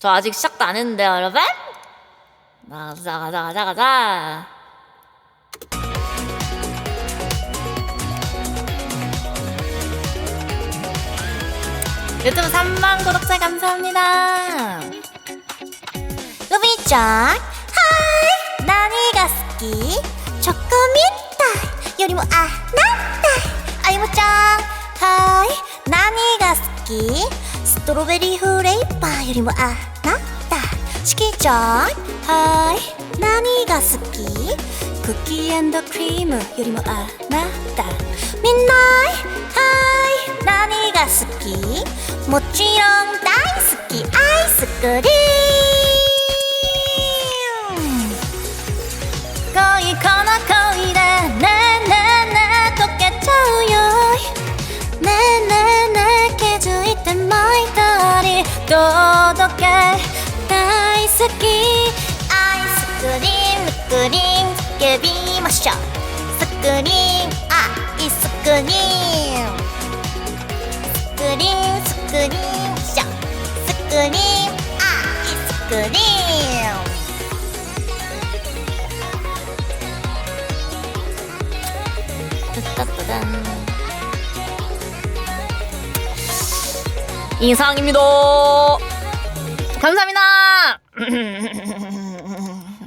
저 아직 시작도 안 했는데 여러분? 가자 가자 가자 가자. 유튜브 3만 구독자 감사합니다. 루비짱 하이 나니가 스키 초코미타 요리모 아나타 아이모짱 하이 나니가 스키 トロベリーフレーバーよりもあなた。チキちゃん。はい。何が好き？クッキークリームよりもあなた。みんなはい。何が好き？もちろん大好き。アイスクリーム。届け。大好き。アイスクリームクリーム叫びましょう。スクリームアイスクリーム。スクリームスクリームショスクリームアイスクリーム。タタタタ 인상입니다. 감사합니다